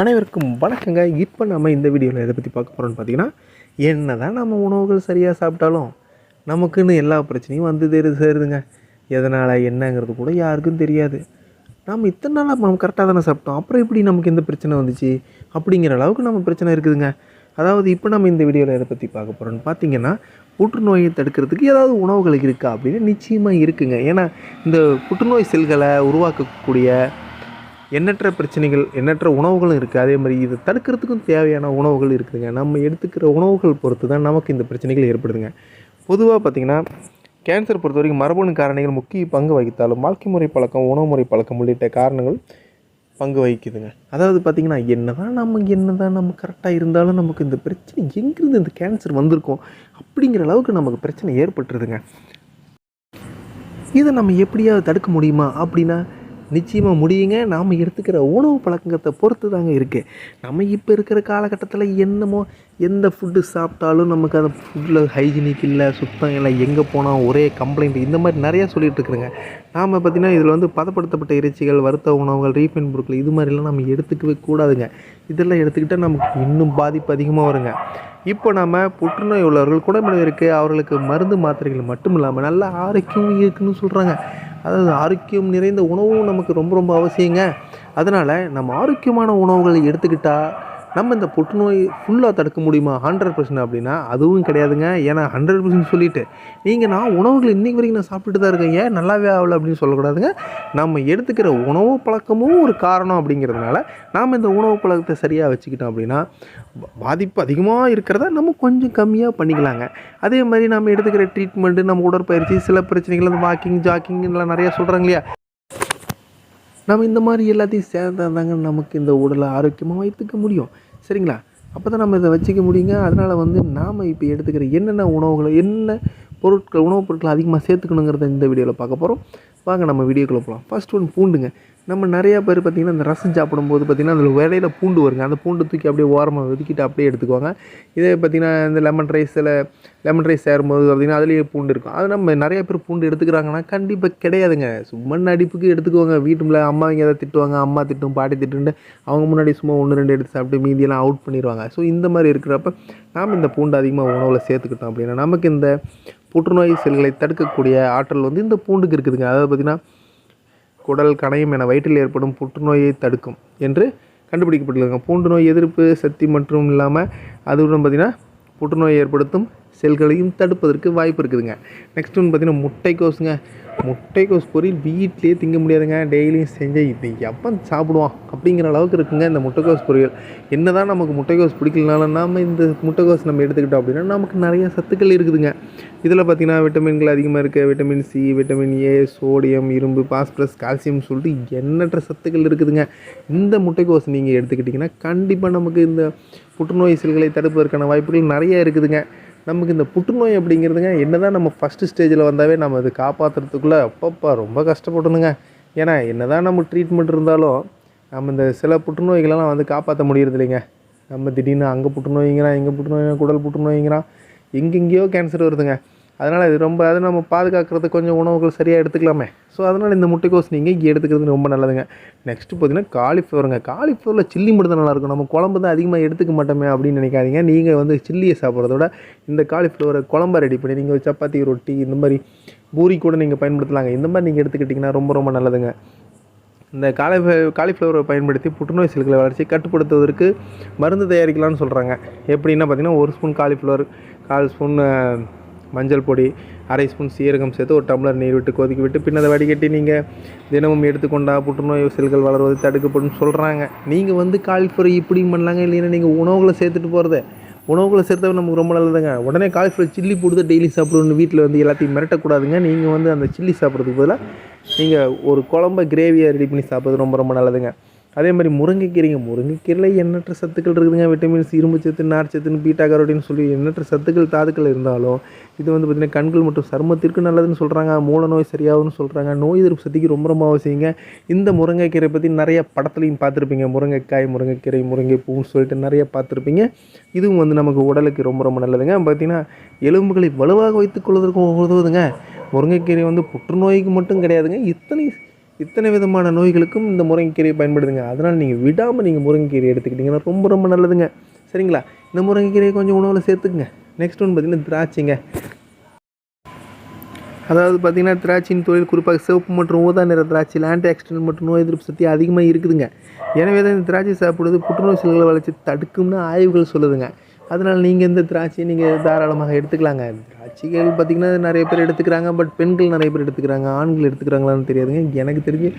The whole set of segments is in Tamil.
அனைவருக்கும் வணக்கங்க. இப்போ நம்ம இந்த வீடியோவில் எதை பற்றி பார்க்க போகிறோம்னு பார்த்தீங்கன்னா என்ன தான் நம்ம உணவுகள் சரியாக சாப்பிட்டாலும் நமக்குன்னு எல்லா பிரச்சனையும் வந்து தெரு சேருதுங்க. எதனால் என்னங்கிறது கூட யாருக்கும் தெரியாது. நாம் இத்தனை நாளாக நம்ம கரெக்டாக தானே சாப்பிட்டோம். அப்புறம் எப்படி நமக்கு எந்த பிரச்சனை வந்துச்சு? அப்படிங்கிற அளவுக்கு நம்ம பிரச்சனை இருக்குதுங்க. அதாவது இப்போ நம்ம இந்த வீடியோவில் எதை பற்றி பார்க்க போகிறோம்னு பார்த்தீங்கன்னா புற்றுநோயை தடுக்கிறதுக்கு ஏதாவது உணவுகள் இருக்கா அப்படின்னு நிச்சயமாக இருக்குங்க. ஏன்னா இந்த புற்றுநோய் செல்களை உருவாக்கக்கூடிய எண்ணற்ற பிரச்சனைகள் எண்ணற்ற உணவுகளும் இருக்குது அதே மாதிரி இதை தடுக்கிறதுக்கும் தேவையான உணவுகள் இருக்குதுங்க. நம்ம எடுத்துக்கிற உணவுகள் பொறுத்து தான் நமக்கு இந்த பிரச்சனைகள் ஏற்படுதுங்க. பொதுவாக பார்த்திங்கன்னா கேன்சர் பொறுத்த வரைக்கும் மரபணு காரணிகள் முக்கிய பங்கு வகித்தாலும் வாழ்க்கை முறை பழக்கம் உணவு முறை பழக்கம் உள்ளிட்ட காரணங்கள் பங்கு வகிக்குதுங்க. அதாவது பார்த்திங்கன்னா என்ன தான் நம்ம என்ன தான் நம்ம கரெக்டாக இருந்தாலும் நமக்கு இந்த பிரச்சனை எங்கேருந்து இந்த கேன்சர் வந்திருக்கோம் அப்படிங்கிற அளவுக்கு நமக்கு பிரச்சனை ஏற்பட்டுருதுங்க. இதை நம்ம எப்படியாவது தடுக்க முடியுமா அப்படின்னா நிச்சயமாக முடியுங்க. நாம் எடுத்துக்கிற உணவு பழக்கத்தை பொறுத்து தாங்க இருக்குது நம்ம இப்போ இருக்கிற காலகட்டத்தில் என்னமோ எந்த ஃபுட்டு சாப்பிட்டாலும் நமக்கு அந்த ஃபுட்டில் ஹைஜீனிக் இல்லை சுத்தம் இல்லை எங்கே போனால் ஒரே கம்ப்ளைண்ட் இந்த மாதிரி நிறையா சொல்லிகிட்டு இருக்கிறேங்க. நாம் பார்த்திங்கன்னா இதில் வந்து பதப்படுத்தப்பட்ட இறைச்சிகள் வறுத்த உணவுகள் ரீஃபைன் பொருட்கள் இது மாதிரிலாம் நம்ம எடுத்துக்கவே கூடாதுங்க. இதெல்லாம் எடுத்துக்கிட்டால் நமக்கு இன்னும் பாதிப்பு அதிகமாக வருங்க. இப்போ நம்ம புற்றுநோய் உள்ளவர்கள் குடமிழவு இருக்குது அவர்களுக்கு மருந்து மாத்திரைகள் மட்டும் இல்லாமல் நல்ல ஆரோக்கியம் இருக்குன்னு சொல்கிறாங்க அதாவது ஆரோக்கியம் நிறைந்த உணவும் நமக்கு ரொம்ப ரொம்ப அவசியங்க. அதனால் நம்ம ஆரோக்கியமான உணவுகளை எடுத்துக்கிட்டால் நம்ம இந்த புற்றுநோய் ஃபுல்லாக தடுக்க முடியுமா? ஹண்ட்ரட் பர்சன்ட் அப்படின்னா அதுவும் கிடையாதுங்க. ஏன்னா ஹண்ட்ரட் பர்சன்ட் சொல்லிவிட்டு நீங்கள் நான் உணவுகள் இன்றைக்கி வரைக்கும் நான் சாப்பிட்டுட்டு தான் இருக்கேன். ஏன் நல்லாவே ஆகலை அப்படின்னு சொல்லக்கூடாதுங்க. நம்ம எடுத்துக்கிற உணவு பழக்கமும் ஒரு காரணம் அப்படிங்கிறதுனால நாம் இந்த உணவு பழக்கத்தை சரியாக வச்சுக்கிட்டோம் அப்படின்னா பாதிப்பு அதிகமாக இருக்கிறத நம்ம கொஞ்சம் கம்மியாக பண்ணிக்கலாங்க. அதே மாதிரி நம்ம எடுத்துக்கிற ட்ரீட்மெண்ட்டு நம்ம உடற்பயிற்சி சில பிரச்சனைகள் இந்த வாக்கிங் ஜாக்கிங்லாம் நிறையா சொல்கிறாங்க இல்லையா? நம்ம இந்த மாதிரி எல்லாத்தையும் சேர்ந்தா தாங்க நமக்கு இந்த உடலை ஆரோக்கியமாக வைத்துக்க முடியும். சரிங்களா? அப்போ தான் நம்ம இதை வச்சுக்க முடியுங்க. அதனால் வந்து நாம் இப்போ எடுத்துக்கிற என்னென்ன உணவுகளை என்ன பொருட்கள் உணவுப் பொருட்களை அதிகமாக சேர்த்துக்கணுங்கிறத இந்த வீடியோவில் பார்க்க போகிறோம் வாங்க நம்ம வீடியோக்குள்ளே போகலாம் ஃபஸ்ட் ஒன் பூண்டுங்க. நம்ம நிறையா பேர் பார்த்திங்கன்னா அந்த ரசம் சாப்பிடும்போது பார்த்திங்கன்னா அதில் இடையில பூண்டு வருங்க. அந்த பூண்டு தூக்கி அப்படியே ஓரமாக ஒதுக்கிட்டு அப்படியே எடுத்துக்குவாங்க. இதே பார்த்திங்கன்னா இந்த லெமன் ரைஸில் லெமன் ரைஸ் சேரும்போது பார்த்திங்கன்னா அதுலேயே பூண்டு இருக்கும். அது நம்ம நிறைய பேர் பூண்டு எடுத்துக்கிறாங்கன்னா கண்டிப்பாக கிடையாதுங்க. சும்மா நடிப்புக்கு எடுத்துக்குவாங்க வீட்டுல அம்மா இங்கே ஏதாவது திட்டுவாங்க. அம்மா திட்டும் பாட்டி திட்டுன்ட்டு அவங்க முன்னாடி சும்மா ஒன்று ரெண்டு எடுத்து சாப்பிட்டு மீதியெல்லாம் அவுட் பண்ணிடுவாங்க. ஸோ இந்த மாதிரி இருக்கிறப்ப நாம் இந்த பூண்டு அதிகமாக உணவில் சேர்த்துக்கிட்டோம் அப்படின்னா நமக்கு இந்த புற்றுநோய் செல்களை தடுக்கக்கூடிய ஆற்றல் வந்து இந்த பூண்டுக்கு இருக்குதுங்க. அதாவது பார்த்திங்கன்னா குடல் கணையும் என வயிற்றில் ஏற்படும் புற்றுநோயை தடுக்கும் என்று கண்டுபிடிக்கப்பட்டிருக்காங்க. பூண்டு நோய் எதிர்ப்பு சக்தி மற்றும் இல்லாமல் அதுடன் பார்த்திங்கன்னா புற்றுநோய் ஏற்படுத்தும் செல்களையும் தடுப்பதற்கு வாய்ப்பு இருக்குதுங்க. நெக்ஸ்ட் ஒன்று பார்த்திங்கன்னா முட்டைக்கோஸுங்க முட்டைக்கோஸ் பொரியல் வீட்டிலே திங்க முடியாதுங்க. டெய்லியும் செஞ்சு இது எப்போ சாப்பிடுவான் அப்படிங்கிற அளவுக்கு இருக்குங்க இந்த முட்டைக்கோஸ் பொரியல். என்ன தான் நமக்கு முட்டைக்கோஸ் பிடிக்கலனாலும் நாம் இந்த முட்டைக்கோஸ் நம்ம எடுத்துக்கிட்டோம் அப்படின்னா நமக்கு நிறைய சத்துக்கள் இருக்குதுங்க. இதில் பார்த்திங்கன்னா விட்டமின்கள் அதிகமாக இருக்குது vitamin C vitamin A sodium இரும்பு பாஸ்பரஸ் கால்சியம் சொல்லிட்டு எண்ணற்ற சத்துக்கள் இருக்குதுங்க. இந்த முட்டைக்கோஸ் நீங்கள் எடுத்துக்கிட்டிங்கன்னா கண்டிப்பாக நமக்கு இந்த புற்றுநோய் செல்களை தடுப்பதற்கான வாய்ப்புகள் நிறைய இருக்குதுங்க. நமக்கு இந்த புற்றுநோய் அப்படிங்கிறதுங்க என்ன தான் நம்ம ஃபஸ்ட்டு ஸ்டேஜில் வந்தாவே நம்ம அது காப்பாற்றுறதுக்குள்ளே அப்பப்பா ரொம்ப கஷ்டப்படணுங்க. ஏன்னா என்ன தான் நம்ம ட்ரீட்மெண்ட் இருந்தாலும் நம்ம இந்த சில புற்றுநோய்களெல்லாம் வந்து காப்பாற்ற முடியறது இல்லைங்க நம்ம திடீர்னு அங்கே புற்றுநோய்ங்கிறான் இங்கே புற்றுநோய் குடல் புற்றுநோய்ங்கிறான் எங்கெங்கேயோ கேன்சர் வருதுங்க. அதனால் இது ரொம்ப அதை நம்ம பாதுகாக்கிறது கொஞ்சம் உணவுகள் சரியாக எடுத்துக்கலாமே. ஸோ அதனால் இந்த முட்டைக்கோஸ் நீங்கள் இங்கே எடுத்துக்கிறது ரொம்ப நல்லதுங்க. நெக்ஸ்ட்டு பார்த்தீங்கன்னா காலிஃப்ளவருங்க காலிஃப்ளவரில் சில்லி மட்டும் தான் நல்லாயிருக்கும். நம்ம குழம்பு தான் அதிகமாக எடுத்துக்க மாட்டோமே அப்படின்னு நினைக்காதீங்க. நீங்கள் வந்து சில்லியை சாப்பிட்றத விட இந்த காலிஃப்ளவரை குழம்பா ரெடி பண்ணி நீங்கள் சப்பாத்தி ரொட்டி இந்த மாதிரி பூரி கூட நீங்கள் பயன்படுத்தலாங்க. இந்த மாதிரி நீங்கள் எடுத்துக்கிட்டிங்கன்னா ரொம்ப ரொம்ப நல்லதுங்க. இந்த காலிஃப்ள காலிஃப்ளவரை பயன்படுத்தி புற்றுநோய் செல்களை வளர்ச்சி கட்டுப்படுத்துவதற்கு மருந்து தயாரிக்கலாம்னு சொல்கிறாங்க எப்படின்னா பார்த்தீங்கன்னா ஒரு ஸ்பூன் காலிஃப்ளவர் கால் ஸ்பூன் மஞ்சள் பொடி அரை ஸ்பூன் சீரகம் சேர்த்து ஒரு டம்ளர் நீர் விட்டு கொதிக்க விட்டு பின்னதை வடிகட்டி நீங்கள் தினமும் எடுத்துக்கொண்டா புற்றுநோய் செல்கள் வளர்வது தடுக்கப்படும் சொல்கிறாங்க நீங்கள் வந்து காலிஃப்ளவர் இப்படியும் பண்ணலாங்க? இல்லைன்னா நீங்கள் உணவுகளை சேர்த்துட்டு போகிறத உணவுகளை சேர்த்தா நமக்கு ரொம்ப நல்லதுங்க. உடனே காலிஃப்ளவர் சில்லி போட்டு டெய்லி சாப்பிடணும்னு வீட்டில் வந்து எல்லாத்தையும் மிரட்டக்கூடாதுங்க. நீங்கள் வந்து அந்த சில்லி சாப்பிட்றதுக்கு பதிலாக நீங்கள் ஒரு குழம்ப கிரேவியை ரெடி பண்ணி சாப்பிட்றது ரொம்ப ரொம்ப நல்லதுங்க. அதே மாதிரி முருங்கைக்கீரைங்க முருங்கைக்கீரையில் எண்ணற்ற சத்துக்கள் இருக்குதுங்க. விட்டமின்ஸ் இரும்பு சத்து நார் சத்துன்னு பீட்டா கரோட்டின்னு சொல்லி எண்ணற்ற சத்துக்கள் தாதுக்கள் இருந்தாலும் இது வந்து பார்த்திங்கன்னா கண்கள் மற்றும் சருமத்திற்கு நல்லதுன்னு சொல்கிறாங்க மூல நோய் சரியாகும்னு சொல்கிறாங்க நோய் எதிர்ப்பு சக்திக்கு ரொம்ப ரொம்ப அவசியங்க. இந்த முருங்கைக்கீரை பற்றி நிறைய படத்துலையும் பார்த்துருப்பீங்க. முருங்கைக்காய் முருங்கைக்கீரை முருங்கைப்பூன்னு சொல்லிட்டு நிறைய பார்த்துருப்பீங்க. இதுவும் வந்து நமக்கு உடலுக்கு ரொம்ப ரொம்ப நல்லதுங்க. பார்த்திங்கன்னா எலும்புகளை வலுவாக வைத்துக் கொள்வதற்கு உதவுதுங்க. முருங்கைக்கீரை வந்து புற்றுநோய்க்கு மட்டும் கிடையாதுங்க. இத்தனை இத்தனை விதமான நோய்களுக்கும் இந்த முருங்கைக்கீரையை பயன்படுதுங்க அதனால் நீங்கள் விடாமல் நீங்கள் முருங்கைக்கீரை எடுத்துக்கிட்டிங்கன்னா ரொம்ப ரொம்ப நல்லதுங்க. சரிங்களா? இந்த முருங்கைக்கீரையை கொஞ்சம் உணவில் சேர்த்துக்குங்க. நெக்ஸ்ட் ஒன்று பார்த்திங்கன்னா திராட்சைங்க. அதாவது பார்த்திங்கன்னா திராட்சையின் தொழில் குறிப்பாக சிவப்பு மற்றும் ஊதா நிற திராட்சையில் ஆன்டி ஆக்சிடென்ட் மற்றும் நோய் எதிர்ப்பு சக்தி அதிகமாக இருக்குதுங்க. எனவே தான் இந்த திராட்சை சாப்பிடுவது புற்றுநோய் செல்களை வளர்ச்சி தடுக்கும்னு ஆய்வுகள் சொல்லுதுங்க. அதனால் நீங்கள் இந்த திராட்சையை நீங்கள் தாராளமாக எடுத்துக்கலாங்க. திராட்சைகள் பார்த்திங்கன்னா நிறைய பேர் எடுத்துக்கிறாங்க பட் பெண்கள் நிறைய பேர் எடுத்துக்கிறாங்க ஆண்கள் எடுத்துக்கிறாங்களான்னு தெரியாதுங்க. எனக்கு தெரிஞ்சு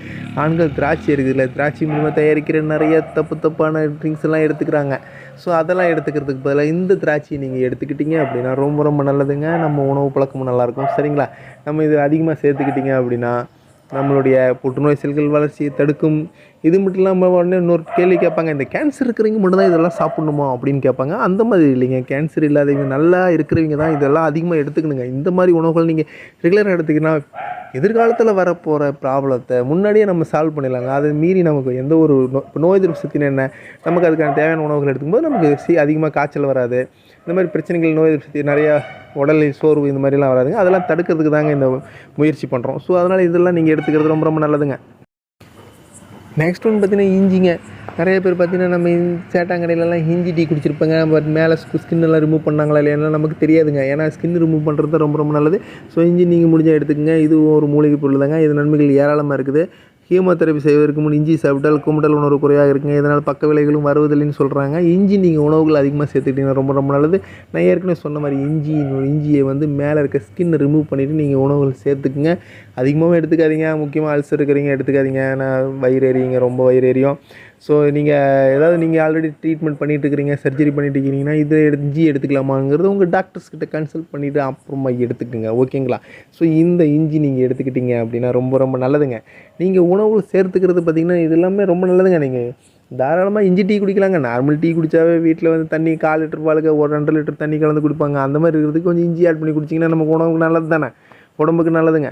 ஆண்கள் திராட்சை இருக்குதுல்ல திராட்சை மூலமாக தயாரிக்கிற நிறைய தப்பு தப்பான ட்ரிங்க்ஸ் எல்லாம் எடுத்துக்கிறாங்க. ஸோ அதெல்லாம் எடுத்துக்கிறதுக்கு பதிலாக இந்த திராட்சையை நீங்கள் எடுத்துக்கிட்டீங்க அப்படின்னா ரொம்ப ரொம்ப நல்லதுங்க. நம்ம உணவு பழக்கமும் நல்லாயிருக்கும் சரிங்களா? நம்ம இது அதிகமாக சேர்த்துக்கிட்டிங்க அப்படின்னா நம்மளுடைய புற்றுநோய் செல்கள் வளர்ச்சியை தடுக்கும். இது மட்டும் இல்லாமல் உடனே இன்னொரு கேள்வி கேட்பாங்க இந்த கேன்சர் இருக்கிறவங்க மட்டும் தான் இதெல்லாம் சாப்பிடணுமா அப்படின்னு கேட்பாங்க. அந்த மாதிரி இல்லைங்க. கேன்சர் இல்லாதவங்க நல்லா இருக்கிறவங்க தான் இதெல்லாம் அதிகமாக எடுத்துக்கணுங்க. இந்த மாதிரி உணவுகள் நீங்கள் ரெகுலராக எடுத்துக்கினா எதிர்காலத்தில் வரப்போகிற ப்ராப்ளத்தை முன்னாடியே நம்ம சால்வ் பண்ணிடலாங்க. அதை மீறி நமக்கு எந்த ஒரு நோ நோய் எதிர்ப்பு சக்தின்னு என்ன? நமக்கு அதுக்கான தேவையான உணவுகள் எடுத்துக்கும்போது நமக்கு சி அதிகமாக காய்ச்சல் வராது. இந்த மாதிரி பிரச்சனைகள் நோய் எதிர்ப்பு சக்தி நிறையா உடலில் சோர்வு இந்த மாதிரிலாம் வராதுங்க. அதெல்லாம் தடுக்கிறதுக்கு தாங்க இந்த முயற்சி பண்ணுறோம் ஸோ அதனால் இதெல்லாம் நீங்கள் எடுத்துக்கிறது ரொம்ப ரொம்ப நல்லதுங்க. நெக்ஸ்ட் ஒன்று பார்த்தீங்கன்னா இஞ்சிங்க. நிறைய பேர் பார்த்தீங்கன்னா நம்ம சேட்டாங்கடையிலலாம் இஞ்சி டீ குடிச்சிருப்பாங்க. பட் மேலே ஸ்கின் எல்லாம் ரிமூவ் பண்ணாங்களா இல்லையா நமக்கு தெரியாதுங்க. ஏன்னா ஸ்கின் ரிமூவ் பண்ணுறது தான் ரொம்ப ரொம்ப நல்லது. ஸோ இஞ்சி நீங்கள் முடிஞ்சால் எடுத்துக்கங்க. இதுவும் ஒரு மூலிகை பொருள் தாங்க. இது நன்மைகள் ஏராளமாக இருக்குது. ஹீமோதெரபி செய்வதற்கு முன் இஞ்சி சாப்பிட்டால் குமட்டல் உணர்வு குறைவாக இருக்குங்க. இதனால் பக்க விலைகளும் வருவதில்லைன்னு சொல்கிறாங்க இஞ்சி நீங்கள் உணவுகள் அதிகமாக சேர்த்துக்கிட்டீங்கன்னா ரொம்ப ரொம்ப நல்லது. நான் ஏற்கனவே சொன்ன மாதிரி இஞ்சி இஞ்சியை வந்து மேலே இருக்க ஸ்கின்னை ரிமூவ் பண்ணிவிட்டு நீங்கள் உணவுகள் சேர்த்துக்குங்க. அதிகமாகவும் எடுத்துக்காதீங்க. முக்கியமாக அல்சர் இருக்கிறீங்க எடுத்துக்காதீங்க. நான் வயிறு எறியுங்க ரொம்ப வயிறு எரியும். ஸோ நீங்கள் ஏதாவது நீங்கள் ஆல்ரெடி ட்ரீட்மெண்ட் பண்ணிகிட்டு இருக்கிறீங்க சர்ஜரி பண்ணிட்டு இருக்கிறீங்கன்னா இதை எடுத்து இஞ்சி எடுத்துக்கலாமாங்கிறது உங்கள் டாக்டர்ஸ் கிட்ட கன்சல்ட் பண்ணிவிட்டு அப்புறமா எடுத்துக்கோங்க. ஓகேங்களா ஸோ இந்த இஞ்சி நீங்கள் எடுத்துக்கிட்டீங்க அப்படின்னா ரொம்ப ரொம்ப நல்லதுங்க. நீங்கள் உணவு சேர்த்துக்கிறது பார்த்திங்கன்னா இது எல்லாமே ரொம்ப நல்லதுங்க. நீங்கள் தாராளமாக இஞ்சி டீ குடிக்கலாங்க. நார்மல் டீ குடித்தாவே வீட்டில் வந்து தண்ணி கால் லிட்டர் பாலுக்கு ஒரு ரெண்டு லிட்டர் தண்ணி கலந்து குடிப்பாங்க. அந்த மாதிரி இருக்கிறதுக்கு கொஞ்சம் இஞ்சி ஆட் பண்ணி குடிச்சிங்கன்னா நமக்கு உணவுக்கு நல்லது தானே உடம்புக்கு நல்லதுங்க.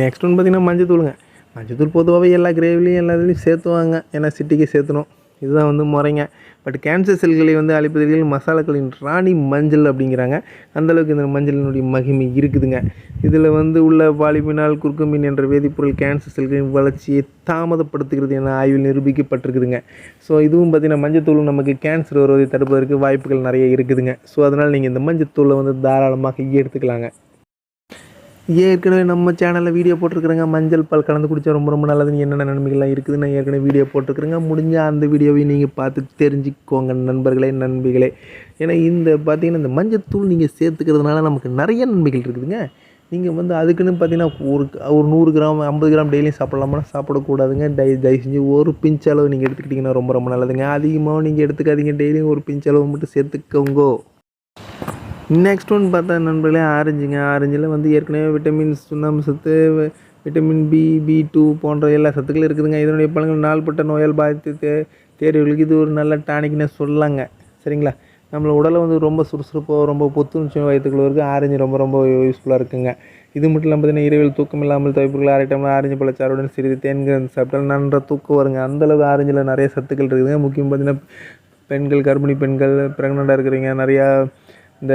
நெக்ஸ்ட் ஒன்று பார்த்திங்கன்னா மஞ்சத்தூளுங்க. மஞ்சத்தூள் பொதுவாகவே எல்லா கிரேவிலையும் எல்லா இதுலையும் சேர்த்துவாங்க ஏன்னா சிட்டிக்கு சேர்த்துணும் இதுதான் வந்து முறைங்க. பட் கேன்சர் செல்களை வந்து அழிப்பதில் மசாலாக்களின் ராணி மஞ்சள் அப்படிங்கிறாங்க. அந்தளவுக்கு இந்த மஞ்சளினுடைய மகிமை இருக்குதுங்க. இதில் வந்து உள்ள பாலிமினால் குறுக்குமீன் என்ற வேதிப்பொருள் கேன்சர் செல்களின் வளர்ச்சியை தாமதப்படுத்துகிறது என ஆய்வில் நிரூபிக்கப்பட்டிருக்குதுங்க. ஸோ இதுவும் பார்த்திங்கன்னா மஞ்சத்தூள் நமக்கு கேன்சர் வருவதை தடுப்பதற்கு வாய்ப்புகள் நிறைய இருக்குதுங்க. ஸோ அதனால் நீங்கள் இந்த மஞ்சத்தூளை வந்து தாராளமாக எடுத்துக்கலாங்க. ஏற்கனவே நம்ம சேனலில் வீடியோ போட்டிருக்கிறேங்க மஞ்சள் பால் கலந்து குடித்தா ரொம்ப ரொம்ப நல்லதுன்னு என்னென்ன நன்மைகள்லாம் இருக்குது நான் ஏற்கனவே வீடியோ போட்டிருக்கிறேங்க. முடிஞ்சால் அந்த வீடியோவையும் நீங்கள் பார்த்து தெரிஞ்சுக்கோங்க நண்பர்களே நண்பிகளே. ஏன்னா இந்த பார்த்தீங்கன்னா இந்த மஞ்சத்தூள் நீங்கள் சேர்த்துக்கிறதுனால நமக்கு நிறைய நன்மைகள் இருக்குதுங்க. நீங்கள் வந்து அதுக்குன்னு பார்த்தீங்கன்னா ஒரு ஒரு நூறு கிராம் ஐம்பது கிராம் டெய்லியும் சாப்பிட்லாமா சாப்பிடக்கூடாதுங்க. டை தயவு செஞ்சு ஒரு பிஞ்ச் அளவு நீங்கள் எடுத்துக்கிட்டிங்கன்னா ரொம்ப ரொம்ப நல்லதுங்க. அதிகமாக நீங்கள் எடுத்துக்காதீங்க. டெய்லியும் ஒரு பிஞ்ச் அளவு மட்டும் சேர்த்துக்கோங்கோ. நெக்ஸ்ட் ஒன் பார்த்தா நண்பர்களே ஆரஞ்சுங்க ஆரஞ்சில் வந்து ஏற்கனவே விட்டமின்ஸ் சுண்ணாம்பு சத்து விட்டமின் பி பி டூ போன்ற எல்லா சத்துக்களும் இருக்குதுங்க. இதனுடைய பழங்கள் நாள்பட்ட நோயால் பாதித்து தே தேர்வுகளுக்கு இது ஒரு நல்ல டானிக்னே சொல்லலாங்க. சரிங்களா? நம்மளை உடலை வந்து ரொம்ப சுறுசுறுப்பாக ரொம்ப புத்துணர்ச்சி வயிற்றுக்குள்ளவருக்கு ஆரஞ்சு ரொம்ப ரொம்ப யூஸ்ஃபுல்லாக இருக்குங்க. இது மட்டும் இல்லாமல் பார்த்தீங்கன்னா இரவில் தூக்கம் இல்லாமல் தவிப்புகள் அரை டைமில் ஆரஞ்சு பழச்சாருடன் சிறிது தேன்கள் சாப்பிட்டால் நன்ற தூக்கம் வருங்க. அந்தளவு ஆரஞ்சில் நிறைய சத்துக்கள் இருக்குதுங்க. முக்கியம் பார்த்தீங்கன்னா பெண்கள் கர்ப்பிணி பெண்கள் ப்ரெக்னெண்ட்டாக இருக்கிறவங்க நிறையா இந்த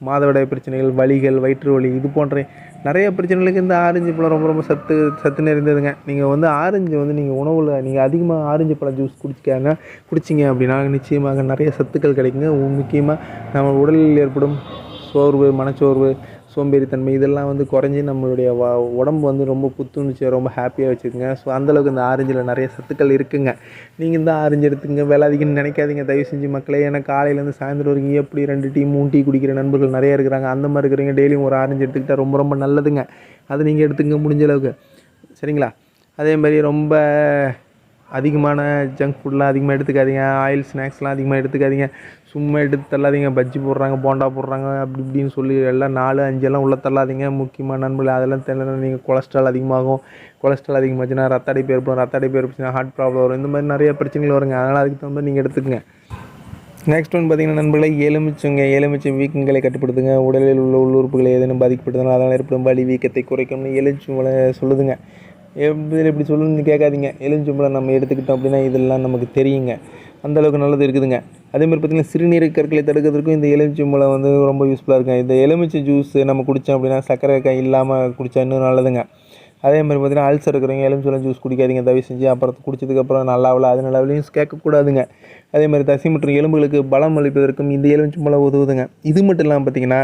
மாதவிடாய் பிரச்சனைகள் வலிகள் வயிற்று வலி இது போன்ற நிறைய பிரச்சனைகளுக்கு இந்த ஆரஞ்சு பழம் ரொம்ப ரொம்ப சத்து சத்து நிறைந்ததுங்க. நீங்கள் வந்து ஆரஞ்சு வந்து நீங்கள் உணவில் நீங்கள் அதிகமாக ஆரஞ்சு பழம் ஜூஸ் குடிச்சிக்காங்க குடிச்சிங்க அப்படின்னா நிச்சயமாக நிறைய சத்துக்கள் கிடைக்குங்க. முக்கியமாக நம்ம உடலில் ஏற்படும் சோர்வு மனச்சோர்வு சோம்பேறித்தன்மை இதெல்லாம் வந்து குறைஞ்சி நம்மளுடைய வ உடம்பு வந்து ரொம்ப புத்துணர்ச்சியாக ரொம்ப ஹாப்பியாக வச்சுக்கோங்க. ஸோ அந்தளவுக்கு இந்த ஆரஞ்சில் நிறைய சத்துக்கள் இருக்குங்க. நீங்கள் இந்த ஆரஞ்சு எடுத்துங்க விலை அதிகம்னு நினைக்காதீங்க. தயவு செஞ்சு மக்களே ஏன்னா காலையிலேருந்து சாயந்தரம் வரைக்கும் எப்படி ரெண்டு டீ மூணு டீ குடிக்கிற நண்பர்கள் நிறைய இருக்கிறாங்க. அந்த மாதிரி இருக்கிறீங்க டெய்லியும் ஒரு ஆரஞ்சு எடுத்துக்கிட்டால் ரொம்ப ரொம்ப நல்லதுங்க. அதை நீங்கள் எடுத்துங்க முடிஞ்ச அளவுக்கு. சரிங்களா? அதே மாதிரி ரொம்ப அதிகமான ஜங்க் ஃபுட்லாம் அதிகமாக எடுத்துக்காதீங்க. ஆயில் ஸ்நாக்ஸ்லாம் அதிகமாக எடுத்துக்காதீங்க. சும்மா எடுத்து தள்ளாதீங்க. பஜ்ஜி போடுறாங்க போண்டா போடுறாங்க அப்படி இப்படின்னு சொல்லி எல்லாம் நாலு அஞ்செல்லாம் உள்ளே தள்ளாதீங்க. முக்கியமாக நண்பர்கள் அதெல்லாம் தெரியல நீங்கள் கொலஸ்ட்ரால் அதிகமாகும். கொலஸ்ட்ரால் அதிகமாச்சுன்னா ரத்த அடைப்பு ஏற்படும். ரத்த அடைப்பு ஏற்படுச்சுன்னா ஹார்ட் ப்ராப்ளம் வரும். இந்த மாதிரி நிறைய பிரச்சனைகள் வருங்க. அதனால் அதுக்கு தகுந்த நீங்கள் எடுத்துக்கங்க. நெக்ஸ்ட் ஒன் பார்த்தீங்கன்னா நண்பர்களே எலுமிச்சங்க. எலுமிச்சை வீக்கங்களை கட்டுப்படுத்துங்க. உடலில் உள்ள உள்ளுறுப்புகளை ஏதேனும் பாதிக்கப்படுதுனால் அதனால் ஏற்படும் வலி வீக்கத்தை குறைக்கும்னு எலுமிச்சு சொல்லுதுங்க. எப்படி இப்படி சொல்லுன்னு கேட்காதீங்க. எலுமிச்சம்பழம் நம்ம எடுத்துக்கிட்டோம் அப்படின்னா இதெல்லாம் நமக்கு தெரியுங்க. அந்தளவுக்கு நல்லது இருக்குதுங்க. அதே மாதிரி பார்த்தீங்கன்னா சிறுநீரக கற்களை தடுக்கிறதுக்கும் இந்த எலுமிச்சம்பழம் வந்து ரொம்ப யூஸ்ஃபுல்லாக இருக்குங்க இந்த எலுமிச்சை ஜூஸ் நம்ம குடித்தோம் அப்படின்னா சர்க்கரை காய் இல்லாமல் குடித்தா இன்னும் நல்லதுங்க. அதே மாதிரி பார்த்தீங்கன்னா அல்சர் இருக்கிறவங்க எலுமிச்சம்பழம் ஜூஸ் குடிக்காதீங்க. தயவு செஞ்சு அப்புறம் குடிச்சதுக்கப்புறம் நல்லாவில் அது நல்லாவிலையும் கேட்கக்கூடாதுங்க. அதே மாதிரி தசை மற்றும் எலும்புகளுக்கு பலம் அளிப்பதற்கும் இந்த எலுமிச்சம்பழம் உதவுதுங்க. இது மட்டும் இல்லாமல் பார்த்தீங்கன்னா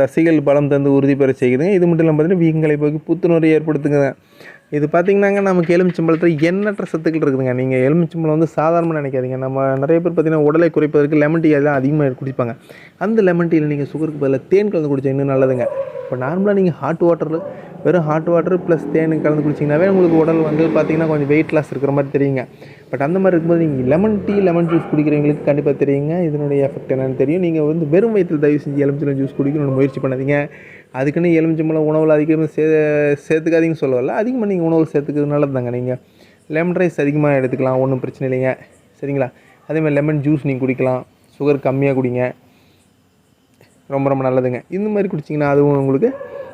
தசைகள் பலம் தந்து உறுதி பெற செய்யுதுங்க இது மட்டும் இல்லாமல் பார்த்தீங்கன்னா வீக்கங்களை போக்கி புத்துணர்வு ஏற்படுத்துங்க. இது பார்த்தீங்கன்னாங்க நமக்கு எலுமிச்சம்பழத்தில் எண்ணற்ற சத்துக்கள் இருக்குதுங்க. நீங்கள் எலுமிச்சம்பழம் வந்து சாதாரணமாக நினைக்காதீங்க. நம்ம நிறைய பேர் பார்த்தீங்கன்னா உடலை குறைப்பதற்கு லெமன் டீ அதெல்லாம் அதிகமாக குடிப்பாங்க. அந்த லெமன் டீயில் நீங்கள் சுகருக்கு பதிலாக தேன் கலந்து குடிச்சா இன்னும் நல்லதுங்க. இப்போ நார்மலாக நீங்கள் ஹாட் வாட்டர் வெறும் ஹாட் வாட்டர் ப்ளஸ் தேன் கலந்து குளிச்சிங்கனாவே உங்களுக்கு உடல் வந்து பார்த்தீங்கன்னா கொஞ்சம் வெயிட் லாஸ் இருக்கிற மாதிரி தெரியுங்க. பட் அந்த மாதிரி இருக்கும்போது நீங்கள் லெமன் டீ லெமன் ஜூஸ் குடிக்கிறவங்களுக்கு கண்டிப்பாக தெரியுங்க. இதனுடைய எஃபெக்ட் என்னென்னு தெரியும். நீங்கள் வந்து வெறும் வயிற்றில் தயவு செஞ்சு எலுமிச்சம்பழம் ஜூஸ் குடிக்கணும்னு முயற்சி பண்ணாதீங்க. அதுக்குன்னு எலுமிச்சம்பழம் உணவில் அதிகமாக சே சேர்த்துக்காதீங்கன்னு சொல்ல அதிகமாக நீங்கள் உணவில் சேர்த்துக்கிறது தாங்க நீங்கள் லெமன் ரைஸ் அதிகமாக எடுத்துக்கலாம் ஒன்றும் பிரச்சனை இல்லைங்க. சரிங்களா? அதே மாதிரி லெமன் ஜூஸ் நீங்கள் குடிக்கலாம். சுகர் கம்மியாக குடிங்க. ரொம்ப ரொம்ப நல்லதுங்க. இந்த மாதிரி குடிச்சிங்கன்னா அதுவும் உங்களுக்கு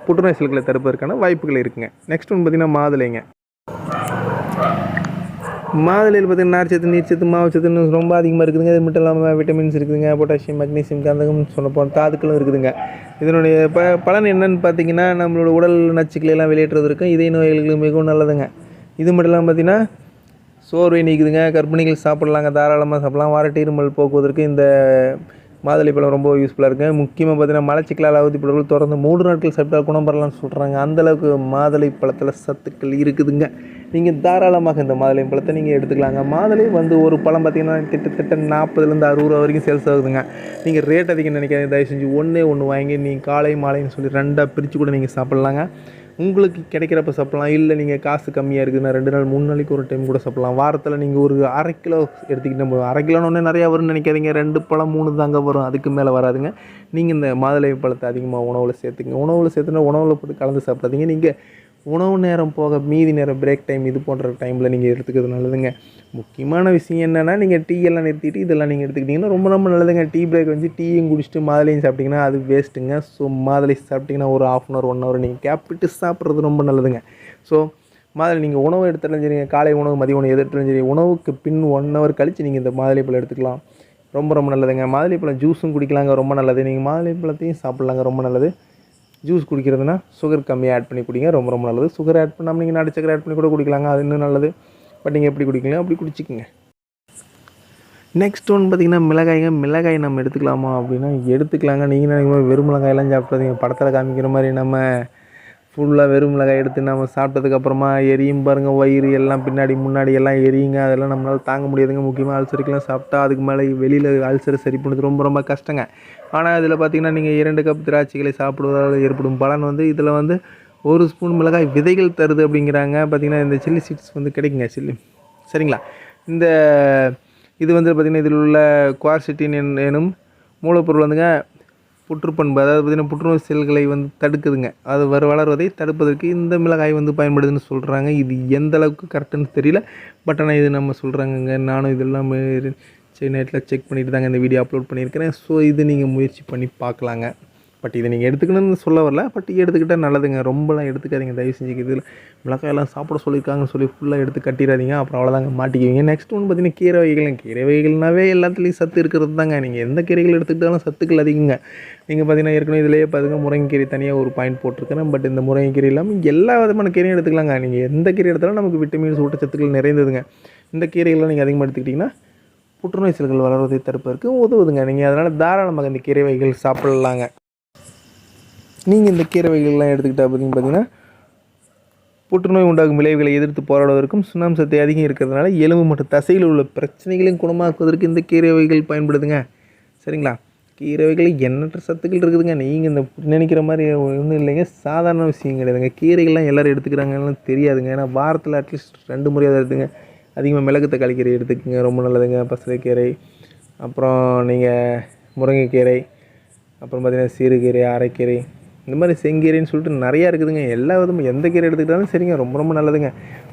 புற்றுநோய் செல்களை தடுப்பதற்கான வாய்ப்புகள் இருக்குங்க. நெக்ஸ்ட் ஒன்று பார்த்தீங்கன்னா மாதுளைங்க. மாதுளையில் பார்த்தீங்கன்னா நார்ச்சத்து நீர்ச்சத்து மாவுச்சத்துன்னு ரொம்ப அதிகமாக இருக்குதுங்க. அது மட்டும் இல்லாமல் விட்டமின்ஸ் இருக்குதுங்க. பொட்டாசியம் மக்னீசியம் கந்தகம் சொன்ன போன தாதுக்களும் இருக்குதுங்க. இதனுடைய ப பலன் என்னன்னு பார்த்தீங்கன்னா நம்மளோட உடல் நச்சுக்களை எல்லாம் வெளியேற்றுவதற்கும் இதய நோய்களுக்கு மிகவும் நல்லதுங்க. இது மட்டும் இல்லாமல் பார்த்தீங்கன்னா சோர்வை நீக்குதுங்க. கர்ப்பிணிகள் சாப்பிட்லாங்க. தாராளமாக சாப்பிட்லாம். வாரட்டீருமல் போக்குவதற்கு இந்த மாதுளை பழம் ரொம்ப யூஸ்ஃபுல்லாக இருக்குது முக்கியமாக பார்த்தீங்கன்னா மலச்சிக்கலால் அவதிப்படுறவர்கள் தொடர்ந்து மூன்று நாட்கள் சாப்பிட்டா குணம் பெறலாம்னு சொல்கிறாங்க அந்தளவுக்கு மாதுளை பழத்தில் சத்துக்கள் இருக்குதுங்க. நீங்கள் தாராளமாக இந்த மாதுளை பழத்தை நீங்கள் எடுத்துக்கலாங்க. மாதுளை வந்து ஒரு பழம் பார்த்தீங்கன்னா கிட்டத்தட்ட நாற்பதுலேருந்து அறுபது ரூபா வரைக்கும் சேல்ஸ் ஆகுதுங்க. நீங்கள் ரேட் அதிகம் நினைக்காதீங்க. தயவு செஞ்சு ஒன்றே ஒன்று வாங்கி நீங்கள் காலை மாலைன்னு சொல்லி ரெண்டாக பிரித்து கூட நீங்கள் சாப்பிட்லாங்க. உங்களுக்கு கிடைக்கிறப்ப சாப்பிட்லாம். இல்லை நீங்கள் காசு கம்மியாக இருக்குதுன்னா ரெண்டு நாள் மூணு நாளைக்கு ஒரு டைம் கூட சாப்பிட்லாம். வாரத்தில் நீங்கள் ஒரு அரை கிலோ எடுத்துக்கிட்டு போதும். அரை கிலோன்னு நிறையா வரும்னு நினைக்காதீங்க. ரெண்டு பழம் மூணு தாங்க வரும். அதுக்கு மேலே வராதுங்க. நீங்கள் இந்த மாதுளை பழத்தை அதிகமாக உணவில் சேர்த்துங்க. உணவில் சேர்த்துனா உணவில் போட்டு கலந்து சாப்பிடாதீங்க. நீங்கள் உணவு நேரம் போக மீதி நேரம் பிரேக் டைம் இது போன்ற டைமில் நீங்கள் எடுத்துக்கிறது நல்லதுங்க முக்கியமான விஷயம் என்னென்னா நீங்கள் டீ எல்லாம் நிறுத்திட்டு இதெல்லாம் நீங்கள் எடுத்துக்கிட்டிங்கன்னா ரொம்ப ரொம்ப நல்லதுங்க. டீ பிரேக் வந்து டீயும் குடிச்சிட்டு மாதுளையும் சாப்பிட்டிங்கன்னா அது வேஸ்ட்டுங்க ஸோ மாதுளை சாப்பிட்டிங்கன்னா ஒரு half an hour one hour நீங்கள் கேப்பிட்டு சாப்பிட்றது ரொம்ப நல்லதுங்க. ஸோ மாதுளை நீங்கள் உணவு எடுத்தாலும் சரிங்க. காலை உணவு மதிய உணவு எது எடுத்தாலும் சரி உணவுக்கு பின் ஒன் ஹவர் கழித்து நீங்கள் இந்த மாதுளை பழம் எடுத்துக்கலாம். ரொம்ப ரொம்ப நல்லதுங்க. மாதுளை பழம் ஜூஸும் குடிக்கலாங்க ரொம்ப நல்லது. நீங்கள் மாதுளை பழத்தையும் சாப்பிட்லாங்க ரொம்ப நல்லது. ஜூஸ் குடிக்கிறதுனா சுகர் கம்மியாக ஆட் பண்ணி குடிங்க ரொம்ப ரொம்ப நல்லது. சுகர் ஆட் பண்ணாமல் நீங்கள் நாட்டு சக்கரை ஆட் பண்ணி கூட குடிக்கலாங்க அது இன்னும் நல்லது. பட் நீங்கள் எப்படி குடிக்கலாம் அப்படி குடிச்சிக்கோங்க. நெக்ஸ்ட் ஒன் பார்த்தீங்கன்னா மிளகாய்ங்க. மிளகாய் நம்ம எடுத்துக்கலாமா அப்படின்னா எடுத்துக்கலாங்க. நீங்கள் நினைக்கும் வெறும் மிளகாயெல்லாம் சாப்பிட்றதுங்க படத்தில் காமிக்கிற மாதிரி நம்ம ஃபுல்லாக வெறும் மிளகாய் எடுத்து நம்ம சாப்பிட்டதுக்கப்புறமா எரியும் பாருங்கள் வயிறு எல்லாம் பின்னாடி முன்னாடி எல்லாம் எரியுங்க. அதெல்லாம் நம்மளால் தாங்க முடியாதுங்க. முக்கியமாக அல்சருக்கெல்லாம் சாப்பிட்டா அதுக்கு மேலே வெளியில் அல்சரை சரி பண்ணுறது ரொம்ப ரொம்ப கஷ்டங்க. ஆனால் இதில் பார்த்தீங்கன்னா நீங்கள் இரண்டு கப் திராட்சைகளை சாப்பிடுவதால் ஏற்படும் பலன் வந்து இதில் வந்து ஒரு ஸ்பூன் மிளகாய் விதைகள் தருது அப்படிங்கிறாங்க. பார்த்தீங்கன்னா இந்த சில்லி சீட்ஸ் வந்து கிடைக்குங்க சில்லி. சரிங்களா? இந்த இது வந்து பார்த்திங்கன்னா இதில் உள்ள குவார்சிட்டின் எனும் மூலப்பொருள் வந்துங்க புற்றுப்பண்பு. அதாவது பார்த்திங்கன்னா புற்றுநோய் செல்களை வந்து தடுக்குதுங்க. அது வர வளர்வதை தடுப்பதற்கு இந்த மிளகாய் வந்து பயன்படுதுன்னு சொல்கிறாங்க இது எந்த அளவுக்கு கரெக்டுன்னு தெரியல. பட் ஆனால் இது நம்ம சொல்கிறாங்கங்க நானும் இதெல்லாம் சரி நெட்டில் செக் பண்ணிட்டு தாங்க இந்த வீடியோ அப்லோட் பண்ணியிருக்கிறேன். ஸோ இது நீங்கள் முயற்சி பண்ணி பார்க்கலாங்க. பட் இதை நீங்கள் எடுத்துக்கணும்னு சொல்ல வரல. பட் எடுத்துக்கிட்டால் நல்லதுங்க. ரொம்பலாம் எடுத்துக்காதீங்க. தயவு செஞ்சு இதில் மிளகாயெல்லாம் சாப்பிட சொல்லியிருக்காங்கன்னு சொல்லி ஃபுல்லாக எடுத்து கட்டிடாதீங்க அப்புறம் அவ்வளோதாங்க மாட்டிக்குவீங்க. நெக்ஸ்ட் ஒன்று பார்த்தீங்கன்னா கீரை வகைகள். கீரை வகைகள்னாவே எல்லாத்துலேயும் சத்து இருக்கிறது தாங்க நீங்கள் எந்த கீரைகள் எடுத்துக்கிட்டாலும் சத்துக்கள் அதிகங்க. நீங்கள் பார்த்தீங்கன்னா ஏற்கனவே இதிலேயே பாருங்க. முருங்கைக்கீரை தனியாக ஒரு பாயிண்ட் போட்டிருக்கிறேன். பட் இந்த முருங்கைக்கீரை இல்லாமல் எல்லா விதமான கீரையும் எடுத்துக்கலாங்க. நீங்கள் எந்த கீரை எடுத்தாலும் நமக்கு விட்டமின்ஸ் ஊட்டச்சத்துக்கள் நிறைந்ததுங்க. இந்த கீரைகள்லாம் நீங்கள் அதிகமாக எடுத்துக்கிட்டிங்கன்னா புற்றுநோய் செல்கள் வளர்வதை தடுப்பதற்கு உதவுதுங்க. நீங்கள் அதனால் தாராளமாக இந்த கீரை வகைகள் சாப்பிடலாங்க. நீங்கள் இந்த கீரை வகைகள்லாம் எடுத்துக்கிட்டால் பார்த்தீங்க பார்த்தீங்கன்னா புற்றுநோய் உண்டாகும் விளைவுகளை எதிர்த்து போராடுவதற்கும் சுண்ணாம்பு சத்து அதிகம் இருக்கிறதுனால எலும்பு மற்றும் தசையில் உள்ள பிரச்சனைகளையும் குணமாக்குவதற்கு இந்த கீரை வகைகள் பயன்படுதுங்க. சரிங்களா? கீரை வகைகள் எண்ணற்ற சத்துக்கள் இருக்குதுங்க. நீங்கள் இந்த நினைக்கிற மாதிரி ஒன்றும் இல்லைங்க. சாதாரண விஷயம் கிடையாதுங்க. கீரைகள்லாம் எல்லோரும் எடுத்துக்கிறாங்கன்னு தெரியாதுங்க. ஏன்னா வாரத்தில் அட்லீஸ்ட் ரெண்டு முறையாக எடுத்துங்க. அதிகமாக மிளகு தக்காளி கீரை எடுத்துக்கோங்க. ரொம்ப நல்லதுங்க. பசலைக்கீரை அப்புறம் நீங்கள் முருங்கைக்கீரை. அப்புறம் பார்த்திங்கன்னா சிறுகீரை அரைக்கீரை. இந்த மாதிரி செங்கீரைன்னு சொல்லிட்டு நிறையா இருக்குதுங்க. எல்லா விதமும் எந்த கீரை எடுத்துக்கிட்டாலும் சரிங்க ரொம்ப ரொம்ப நல்லதுங்க.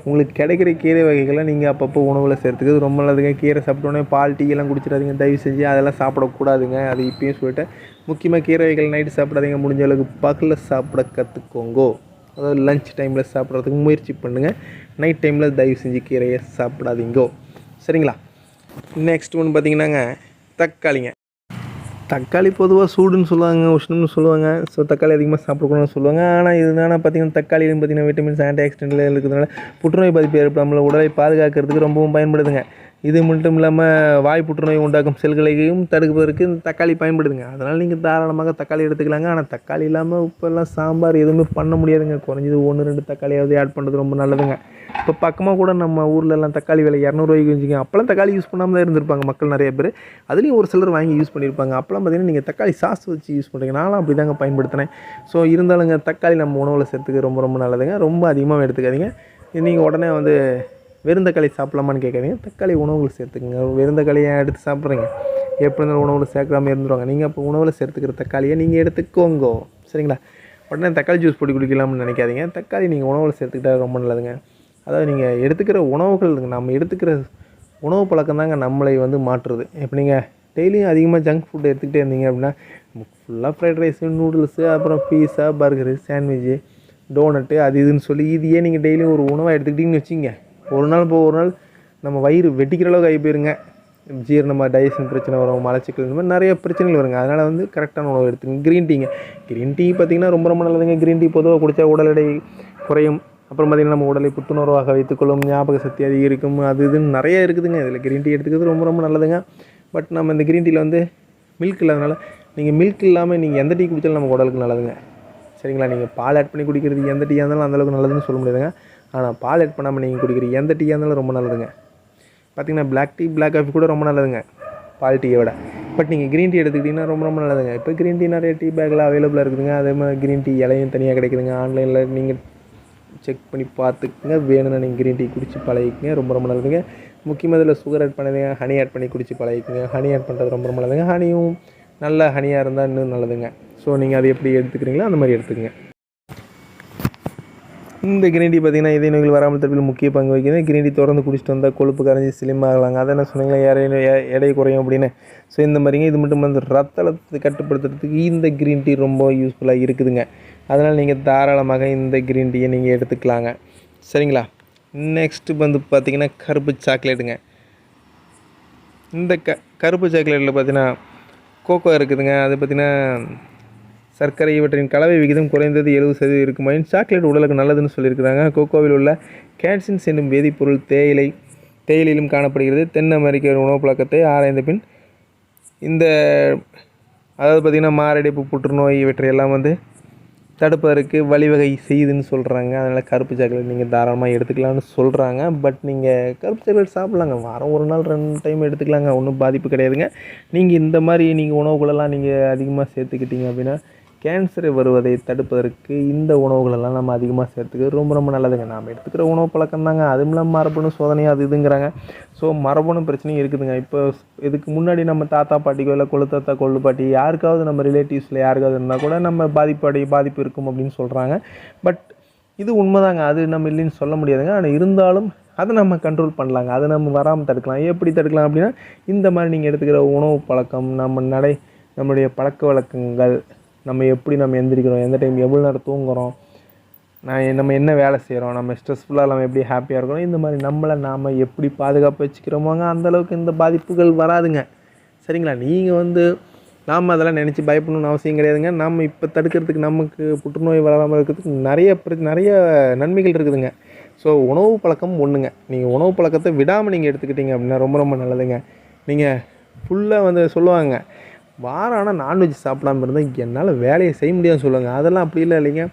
உங்களுக்கு கிடைக்கிற கீரை வகைகளை நீங்கள் அப்பப்போ உணவில் சேர்த்துக்கிறது ரொம்ப நல்லதுங்க. கீரை சாப்பிட்டோன்னே பால் டீ எல்லாம் குடிச்சிடாதீங்க. தயவு செஞ்சு அதெல்லாம் சாப்பிடக்கூடாதுங்க. அது இப்பயும் சொல்லிட்டு முக்கியமாக கீரை வகைகள் நைட்டு சாப்பிடாதீங்க. முடிஞ்ச அளவுக்கு பகலில் சாப்பிட கற்றுக்கோங்கோ அதாவது லஞ்ச் டைமில் சாப்பிட்றதுக்கு முயற்சி பண்ணுங்கள் நைட் டைமில் தயவு செஞ்சு கீரையை சாப்பிடாதீங்கோ. சரிங்களா? நெக்ஸ்ட் ஒன்று பார்த்தீங்கன்னாங்க தக்காளிங்க. தக்காளி பொதுவாக சூடுன்னு சொல்லுவாங்க உஷ்ணம்னு சொல்லுவாங்க. ஸோ தக்காளி அதிகமாக சாப்பிடக்கூடாதுன்னு சொல்லுவாங்க. ஆனால் இது பார்த்திங்கன்னா பார்த்தீங்கன்னா தக்காளியிலும் பார்த்தீங்கன்னா விட்டமின்ஸ் ஆன்டி ஆக்சிடென்ட்லாம் இருக்கிறதுனால புற்றுநோய் பாதிப்பு ஏற்படாமல் உடலை பாதுகாக்கிறதுக்கு ரொம்பவும் பயன்படுதுங்க. இது மட்டும் இல்லாமல் வாய் புற்றுநோய் உண்டாக்கும் செல்களையும் தடுப்பதற்கு இந்த தக்காளி பயன்படுதுங்க. அதனால் நீங்கள் தாராளமாக தக்காளி எடுத்துக்கலாங்க. ஆனால் தக்காளி இல்லாமல் இப்போல்லாம் சாம்பார் எதுவுமே பண்ண முடியாதுங்க. குறைஞ்சது ஒன்று ரெண்டு தக்காளியாவது ஆட் பண்ணுறது ரொம்ப நல்லதுங்க. இப்போ பக்கமாக கூட நம்ம ஊர்லலாம் எல்லாம் தக்காளி விலை இரநூறுவாய்க்கு வச்சுக்கோங்க. அப்போல்லாம் தக்காளி யூஸ் பண்ணாமல் தான் இருந்திருப்பாங்க மக்கள் நிறைய பேர். அதுலேயும் ஒரு சிலர் வாங்கி யூஸ் பண்ணியிருப்பாங்க அப்போலாம் பார்த்திங்கன்னா நீங்கள் தக்காளி சாஸ் வச்சு யூஸ் பண்ணுறீங்க நானும் அப்படி தாங்க பயன்படுத்தினேன். ஸோ இருந்தாலுங்க தக்காளி நம்ம உணவில் சேர்த்துக்க ரொம்ப ரொம்ப நல்லதுங்க. ரொம்ப அதிகமாக எடுத்துக்காதீங்க. நீங்கள் உடனே வந்து வெறும் சாப்பிட்லாமான்னு சாப்பிடலாமான்னு தக்காளி உணவுகள் சேர்த்துக்குங்க. வெறுந்தக்காளியை எடுத்து சாப்பிட்றீங்க? எப்படி இருந்தாலும் உணவில் சேர்க்காம இருந்துருவாங்க. நீங்கள் அப்போ உணவில் சேர்த்துக்கிற தக்காளியை நீங்கள் எடுத்துக்கோங்க. சரிங்களா? உடனே தக்காளி ஜூஸ் போட்டு குடிக்கலாம்னு நினைக்காதீங்க. தக்காளி நீங்கள் உணவில் சேர்த்துக்கிட்டா ரொம்ப நல்லதுங்க. அதாவது நீங்கள் எடுத்துக்கிற உணவுகள் நம்ம எடுத்துக்கிற உணவு பழக்கம் தாங்க நம்மளை வந்து மாற்றுது. இப்போ நீங்கள் டெய்லியும் அதிகமாக ஜங்க் ஃபுட் எடுத்துக்கிட்டே இருந்தீங்க அப்படின்னா ஃபுல்லாக ஃப்ரைட் ரைஸு நூடுல்ஸு அப்புறம் பீஸா பர்கரு சாண்ட்விட்சு டோனட்டு அது இதுன்னு சொல்லி இதையே நீங்கள் டெய்லியும் ஒரு உணவாக எடுத்துக்கிட்டீங்கன்னு வச்சுங்க ஒரு நாள் போ ஒரு நாள் நம்ம வயிறு வெட்டிக்கிற அளவுக்கு ஆகி போயிருங்க. ஜீரணமாக டைஜஷன் பிரச்சனை வரும் மலச்சிக்கல் இந்த மாதிரி நிறைய பிரச்சனைகள் வருங்க. அதனால் வந்து கரெக்டான உணவு எடுத்துங்க. க்ரீன் டீங்க க்ரீன் டீ பார்த்திங்கன்னா ரொம்ப ரொம்ப நல்லதுங்க. க்ரீன் டீ பொதுவாக குடித்தா உடல் எடை குறையும். அப்புறம் பார்த்திங்கன்னா நம்ம உடலை புத்துணர்வாக வைத்துக்கொள்ளும் ஞாபக சக்தி அதிகரிக்கும் அது இதுன்னு நிறைய இருக்குதுங்க. இதில் க்ரீன் டீ எடுத்துக்கிறது ரொம்ப ரொம்ப நல்லதுங்க. பட் நம்ம இந்த க்ரீன் டீயில் வந்து மில்க் இல்லாதனால நீங்கள் மில்க் இல்லாமல் நீங்கள் எந்த டீ குடித்தாலும் நம்ம உடலுக்கு நல்லதுங்க. சரிங்களா? நீங்கள் பால் ஆட் பண்ணி குடிக்கிறது எந்த டீயாக இருந்தாலும் அந்தளவுக்கு நல்லதுன்னு சொல்ல முடியாதுங்க. ஆனால் பால் ஆட் பண்ணாமல் நீங்கள் குடிக்கிற எந்த டீயாக இருந்தாலும் ரொம்ப நல்லதுங்க. பார்த்திங்கன்னா பிளாக் டீ பிளாக் காஃபி கூட ரொம்ப நல்லதுங்க. பால் டீயை விட. பட் நீங்கள் க்ரீன் டீ எடுத்துக்கிட்டிங்கன்னா ரொம்ப ரொம்ப நல்லதுங்க. இப்போ க்ரீன் டீ நிறைய டீ பேக்கில் அவைலபிளாக இருக்குதுங்க. அதே மாதிரி க்ரீன் டீ இலையும் தனியாக கிடைக்குதுங்க. ஆன்லைனில் நீங்கள் செக் பண்ணி பார்த்துக்குங்க. வேணும்னா நீங்கள் க்ரீன் டீ குடித்து பழகிக்குங்க. ரொம்ப ரொம்ப நல்லதுங்க. முக்கியமாக இதில் சுகர் ஆட் பண்ணதுங்க ஹனி ஆட் பண்ணி குடித்து பழகிக்குங்க. ஹனி ஆட் பண்ணுறது ரொம்ப ரொம்ப நல்லதுங்க. ஹனியும் நல்ல ஹனியாக இருந்தால் இன்னும் நல்லதுங்க. ஸோ நீங்கள் அதை எப்படி எடுத்துக்கிறீங்களோ அந்த மாதிரி எடுத்துக்கங்க. இந்த கிரீன் டீ பார்த்தீங்கன்னா இதய நோய்கள் வராமல் தடுப்பில் முக்கிய பங்கு வகிக்குது கிரீன் டீ தொடர்ந்து குடிச்சிட்டு வந்தால் கொழுப்பு கரைஞ்சி ஸ்லிம் ஆகலாங்க அதை என்ன சொன்னீங்களா? எடை எடை குறையும் அப்படின்னு. ஸோ இந்த மாதிரிங்க. இது மட்டும் வந்து ரத்த அழுத்தத்தை கட்டுப்படுத்துறதுக்கு இந்த கிரீன் டீ ரொம்ப யூஸ்ஃபுல்லாக இருக்குதுங்க. அதனால் நீங்கள் தாராளமாக இந்த கிரீன் டீயை நீங்கள் எடுத்துக்கலாங்க. சரிங்களா? நெக்ஸ்ட்டு வந்து பார்த்திங்கன்னா கருப்பு சாக்லேட்டுங்க இந்த க கருப்பு சாக்லேட்டில் பார்த்தீங்கன்னா கோகோ இருக்குதுங்க. அது பார்த்தீங்கன்னா சர்க்கரை இவற்றின் கலவை விகிதம் குறைந்தது எழுபது சதவீதம் இருக்குமாயின் சாக்லேட் உடலுக்கு நல்லதுன்னு சொல்லியிருக்கிறாங்க. கோகோவில் உள்ள கேட்சின்ஸ் என்னும் வேதிப்பொருள் தேயிலை தேயிலையிலும் காணப்படுகிறது. தென் அமெரிக்க உணவு பழக்கத்தை ஆராய்ந்த பின் இந்த அதாவது பார்த்திங்கன்னா மாரடைப்பு புற்றுநோய் இவற்றையெல்லாம் வந்து தடுப்பதற்கு வழிவகை செய்யுதுன்னு சொல்கிறாங்க அதனால் கருப்பு சாக்லேட் நீங்கள் தாராளமாக எடுத்துக்கலாம்னு சொல்கிறாங்க பட் நீங்கள் கருப்பு சாக்லேட் சாப்பிட்லாங்க. வாரம் ஒரு நாள் ரெண்டு டைம் எடுத்துக்கலாங்க. ஒன்றும் பாதிப்பு கிடையாதுங்க. நீங்கள் இந்த மாதிரி நீங்கள் உணவுகளெல்லாம் நீங்கள் அதிகமாக சேர்த்துக்கிட்டீங்க அப்படின்னா கேன்சர் வருவதை தடுப்பதற்கு இந்த உணவுகளெல்லாம் நம்ம அதிகமாக சேர்த்துக்கிறது ரொம்ப ரொம்ப நல்லதுங்க. நாம் எடுத்துக்கிற உணவு பழக்கம் தாங்க அதுவும் இல்லாமல் மரபணு சோதனை அது இதுங்கிறாங்க. ஸோ மரபணு பிரச்சனையும் இருக்குதுங்க. இப்போ இதுக்கு முன்னாடி நம்ம தாத்தா பாட்டிக்கோ இல்லை கொழு தாத்தா கொள்ளு பாட்டி யாருக்காவது நம்ம ரிலேட்டிவ்ஸில் யாருக்காவது இருந்தால் கூட நம்ம பாதிப்படைய பாதிப்பு இருக்கும் அப்படின்னு சொல்கிறாங்க பட் இது உண்மைதாங்க. அது நம்ம இல்லைன்னு சொல்ல முடியாதுங்க. ஆனால் இருந்தாலும் அதை நம்ம கண்ட்ரோல் பண்ணலாங்க. அதை நம்ம வராமல் தடுக்கலாம். எப்படி தடுக்கலாம் அப்படின்னா இந்த மாதிரி நீங்கள் எடுத்துக்கிற உணவு பழக்கம் நம்ம நடை நம்மளுடைய பழக்க வழக்கங்கள் நம்ம எப்படி நம்ம எந்திரிக்கிறோம் எந்த டைம் எவ்வளோ நேரம் தூங்குகிறோம் நான் நம்ம என்ன வேலை செய்கிறோம் நம்ம ஸ்ட்ரெஸ்ஃபுல்லாக நம்ம எப்படி ஹாப்பியாக இருக்கிறோம் இந்த மாதிரி நம்மளை நாம் எப்படி பாதுகாப்பு வச்சுக்கிறோமோங்க அந்தளவுக்கு இந்த பாதிப்புகள் வராதுங்க. சரிங்களா? நீங்கள் வந்து நாம் அதெல்லாம் நினச்சி பயப்படணும்னு அவசியம் கிடையாதுங்க. நம்ம இப்போ தடுக்கிறதுக்கு நமக்கு புற்றுநோய் வராமல் இருக்கிறதுக்கு நிறைய பிர நிறைய நன்மைகள் இருக்குதுங்க. ஸோ உணவு பழக்கம் ஒன்றுங்க நீங்கள் உணவு பழக்கத்தை விடாமல் நீங்கள் எடுத்துக்கிட்டீங்க அப்படின்னா ரொம்ப ரொம்ப நல்லதுங்க. நீங்கள் ஃபுல்லாக வந்து சொல்லுவாங்க வாரம் ஆனால் நான்வெஜ் சாப்பிடாம இருந்தால் என்னால் வேலையை செய்ய முடியாதுன்னு சொல்லுவாங்க. அதெல்லாம் அப்படி இல்லை இல்லைங்க.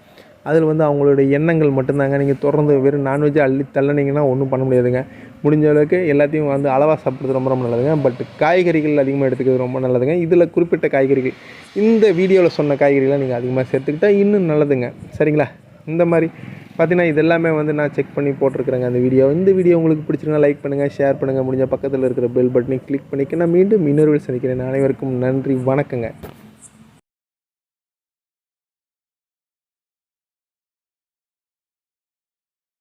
அதில் வந்து அவங்களுடைய எண்ணங்கள் மட்டும்தாங்க. நீங்கள் தொடர்ந்து வெறும் நான்வெஜ்ஜை அள்ளி தள்ளினீங்கன்னா ஒன்றும் பண்ண முடியாதுங்க. முடிஞ்ச அளவுக்கு எல்லாத்தையும் வந்து அளவாக சாப்பிட்றது ரொம்ப ரொம்ப நல்லதுங்க. பட் காய்கறிகள் அதிகமாக எடுத்துக்கிறது ரொம்ப நல்லதுங்க. இதில் குறிப்பிட்ட காய்கறிகள். இந்த வீடியோவில் சொன்ன காய்கறிகளை நீங்கள் அதிகமாக சேர்த்துக்கிட்டா இன்னும் நல்லதுங்க. சரிங்களா? இந்த மாதிரி பார்த்தீங்கன்னா இது எல்லாமே வந்து நான் செக் பண்ணி போட்டிருக்கிறேங்க அந்த வீடியோ இந்த வீடியோ உங்களுக்கு பிடிச்சிருந்தா லைக் பண்ணுங்கள் ஷேர் பண்ணுங்கள் முடிஞ்ச பக்கத்தில் இருக்கிற பெல் பட்டனை கிளிக் பண்ணிக்க நான் மீண்டும் இன்னொரு சந்திக்கிறேன். அனைவருக்கும் நன்றி வணக்கங்க.